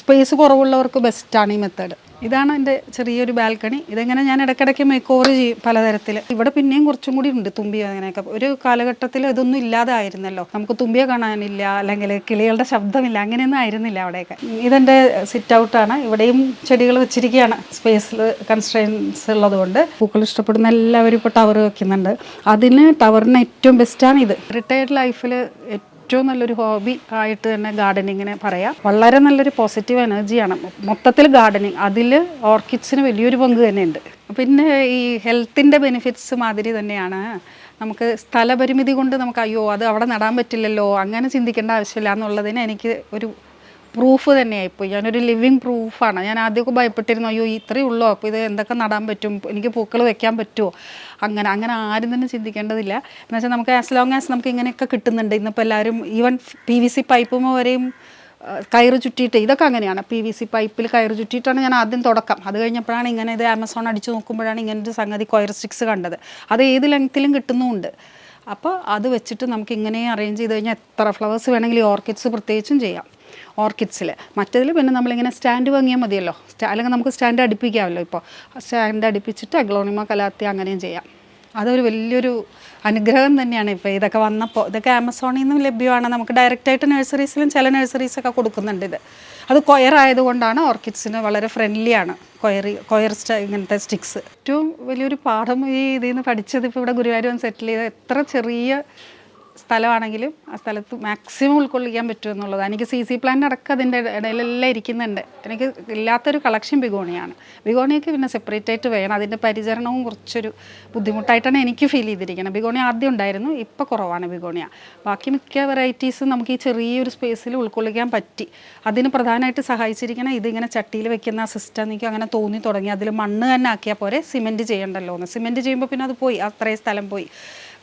Space കുറവുള്ളവർക്ക് ബെസ്റ്റാണ് ഈ method ഇതാണ് എന്റെ ചെറിയൊരു ബാൽക്കണി ഇതെങ്ങനെ ഞാൻ ഇടയ്ക്കിടയ്ക്ക് മേക്ക് ഓവർ ചെയ്യും പലതരത്തിൽ ഇവിടെ പിന്നെയും കുറച്ചും കൂടി ഉണ്ട് തുമ്പി അങ്ങനെയൊക്കെ. ഒരു കാലഘട്ടത്തിൽ ഇതൊന്നും ഇല്ലാതായിരുന്നല്ലോ. നമുക്ക് തുമ്പിയെ കാണാനില്ല അല്ലെങ്കിൽ കിളികളുടെ ശബ്ദമില്ല അങ്ങനെയൊന്നും ആയിരുന്നില്ല അവിടെയൊക്കെ. ഇതെന്റെ സിറ്റ് ഔട്ടാണ് ഇവിടെയും ചെടികൾ വെച്ചിരിക്കുകയാണ് സ്പേസിൽ കൺസ്ട്രെയിൻസ് ഉള്ളതുകൊണ്ട്. പൂക്കൾ ഇഷ്ടപ്പെടുന്ന എല്ലാവരും ഇപ്പോൾ ടവർ വെക്കുന്നുണ്ട്. അതിന് ടവറിന് ഏറ്റവും ബെസ്റ്റാണ് ഇത്. റിട്ടയർഡ് ലൈഫിൽ ഏറ്റവും നല്ലൊരു ഹോബി ആയിട്ട് തന്നെ ഗാർഡനിങ്ങിനെ പറയാം. വളരെ നല്ലൊരു പോസിറ്റീവ് എനർജിയാണ് മൊത്തത്തിൽ ഗാർഡനിങ്. അതിൽ ഓർക്കിഡ്സിന് വലിയൊരു പങ്ക് തന്നെയുണ്ട്. പിന്നെ ഈ ഹെൽത്തിന്റെ ബെനിഫിറ്റ്സ് മാതിരി തന്നെയാണ്. നമുക്ക് സ്ഥലപരിമിതി കൊണ്ട് നമുക്ക് അയ്യോ അത് അവിടെ നടാൻ പറ്റില്ലല്ലോ അങ്ങനെ ചിന്തിക്കേണ്ട ആവശ്യമില്ല എന്നുള്ളതിന് എനിക്ക് ഒരു പ്രൂഫ് തന്നെയായിപ്പോയി ഞാനൊരു ലിവിങ് പ്രൂഫാണ് ഞാൻ ആദ്യമൊക്കെ ഭയപ്പെട്ടിരുന്നു അയ്യോ ഇത്രയേ ഉള്ളൂ. അപ്പോൾ ഇത് എന്തൊക്കെ നടാൻ പറ്റും? എനിക്ക് പൂക്കൾ വെക്കാൻ പറ്റുമോ അങ്ങനെ അങ്ങനെ ആരും തന്നെ ചിന്തിക്കേണ്ടതില്ല. എന്ന് വെച്ചാൽ നമുക്ക് ആസ് ലോങ് ആസ് നമുക്ക് ഇങ്ങനെയൊക്കെ കിട്ടുന്നുണ്ട്. ഇന്നിപ്പോൾ എല്ലാവരും ഈവൻ പി വി സി പൈപ്പും വരെയും കയറ് ചുറ്റിയിട്ട് ഇതൊക്കെ അങ്ങനെയാണ്. പി വി സി പൈപ്പിൽ കയറ് ചുറ്റിയിട്ടാണ് ഞാൻ ആദ്യം തുടക്കം. അത് കഴിഞ്ഞപ്പോഴാണ് ഇങ്ങനെ ഇത് ആമസോൺ അടിച്ചു നോക്കുമ്പോഴാണ് ഇങ്ങനെ ഒരു സംഗതി കൊയർ സ്റ്റിക്സ് കണ്ടത്. അത് ഏത് ലെങ്ത്തിലും കിട്ടുന്നുമുണ്ട്. അപ്പോൾ അത് വെച്ചിട്ട് നമുക്ക് ഇങ്ങനെ അറേഞ്ച് ചെയ്ത് കഴിഞ്ഞാൽ എത്ര ഫ്ലവേഴ്സ് വേണമെങ്കിൽ ഓർക്കിഡ്സ് പ്രത്യേകിച്ചും ചെയ്യാം. ഓർക്കിഡ്സിൽ. മറ്റതിൽ പിന്നെ നമ്മളിങ്ങനെ സ്റ്റാൻഡ് വാങ്ങിയാൽ മതിയല്ലോ. അല്ലെങ്കിൽ നമുക്ക് സ്റ്റാൻഡ് അടുപ്പിക്കാമല്ലോ ഇപ്പോൾ. സ്റ്റാൻഡ് അടുപ്പിച്ചിട്ട് അഗ്ലോണിമ കലാത്തി അങ്ങനെയും ചെയ്യാം. അതൊരു വലിയൊരു അനുഗ്രഹം തന്നെയാണ് ഇപ്പോൾ ഇതൊക്കെ വന്നപ്പോൾ. ഇതൊക്കെ ആമസോണിൽ നിന്നും ലഭ്യമാണ്. നമുക്ക് ഡയറക്റ്റായിട്ട് നഴ്സറീസിലും ചില നഴ്സറീസൊക്കെ കൊടുക്കുന്നുണ്ട് ഇത്. അത് കൊയർ ആയതുകൊണ്ടാണ് ഓർക്കിഡ്സിന് വളരെ ഫ്രണ്ട്ലിയാണ് കൊയർ കൊയർ സ്റ്റ ഇങ്ങനത്തെ സ്റ്റിക്സ്. ഏറ്റവും വലിയൊരു പാഠം ഈ ഇതിൽ നിന്ന് പഠിച്ചത് ഇപ്പോൾ ഇവിടെ ഗുരുവായൂർ സെറ്റിൽ ചെയ്ത് എത്ര ചെറിയ സ്ഥലമാണെങ്കിലും ആ സ്ഥലത്ത് മാക്സിമം ഉൾക്കൊള്ളിക്കാൻ പറ്റുമോ എന്നുള്ളത് എനിക്ക് സി സി പ്ലാൻ അടക്കം അതിന്റെ ഇടയിലെല്ലാം ഇരിക്കുന്നുണ്ട്. എനിക്ക് ഇല്ലാത്തൊരു കളക്ഷൻ ബിഗോണിയാണ്. ബിഗോണിയൊക്കെ പിന്നെ സെപ്പറേറ്റ് ആയിട്ട് വേണം. അതിന്റെ പരിചരണവും കുറച്ചൊരു ബുദ്ധിമുട്ടായിട്ടാണ് എനിക്ക് ഫീൽ ചെയ്തിരിക്കുന്നത്. ബിഗോണി ആദ്യം ഉണ്ടായിരുന്നു. ഇപ്പോൾ കുറവാണ് ബിഗോണിയ. ബാക്കി മിക്ക വെറൈറ്റീസും നമുക്ക് ഈ ചെറിയൊരു സ്പേസിൽ ഉൾക്കൊള്ളിക്കാൻ പറ്റി. അതിന് പ്രധാനമായിട്ട് സഹായിച്ചിരിക്കണം ഇതിങ്ങനെ ചട്ടിയിൽ വെക്കുന്ന സിസ്റ്റം എനിക്ക് അങ്ങനെ തോന്നി തുടങ്ങി. അതിൽ മണ്ണ് തന്നെ ആക്കിയാൽ പോരെ സിമെന്റ് ചെയ്യണ്ടല്ലോ എന്ന് സിമെന്റ് ചെയ്യുമ്പോൾ പിന്നെ അത് പോയി. അത്രയും സ്ഥലം പോയി.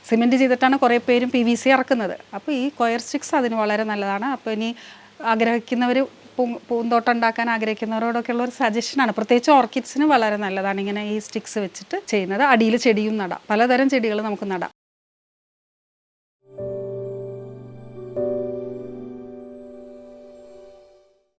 സിമെന്റ് ചെയ്തിട്ടാണ് കുറേ പേരും പി വി സി ഇറക്കുന്നത്. അപ്പോൾ ഈ കൊയർ സ്റ്റിക്സ് അതിന് വളരെ നല്ലതാണ്. അപ്പോൾ ഇനി ആഗ്രഹിക്കുന്നവർ പൂന്തോട്ടം ഉണ്ടാക്കാൻ ആഗ്രഹിക്കുന്നവരോടൊക്കെ ഉള്ള ഒരു സജഷനാണ് പ്രത്യേകിച്ച് ഓർക്കിഡ്സിന് വളരെ നല്ലതാണ് ഇങ്ങനെ ഈ സ്റ്റിക്സ് വെച്ചിട്ട് ചെയ്യുന്നത്. അടിയിൽ ചെടിയും നടാം. പലതരം ചെടികൾ നമുക്ക് നടാം.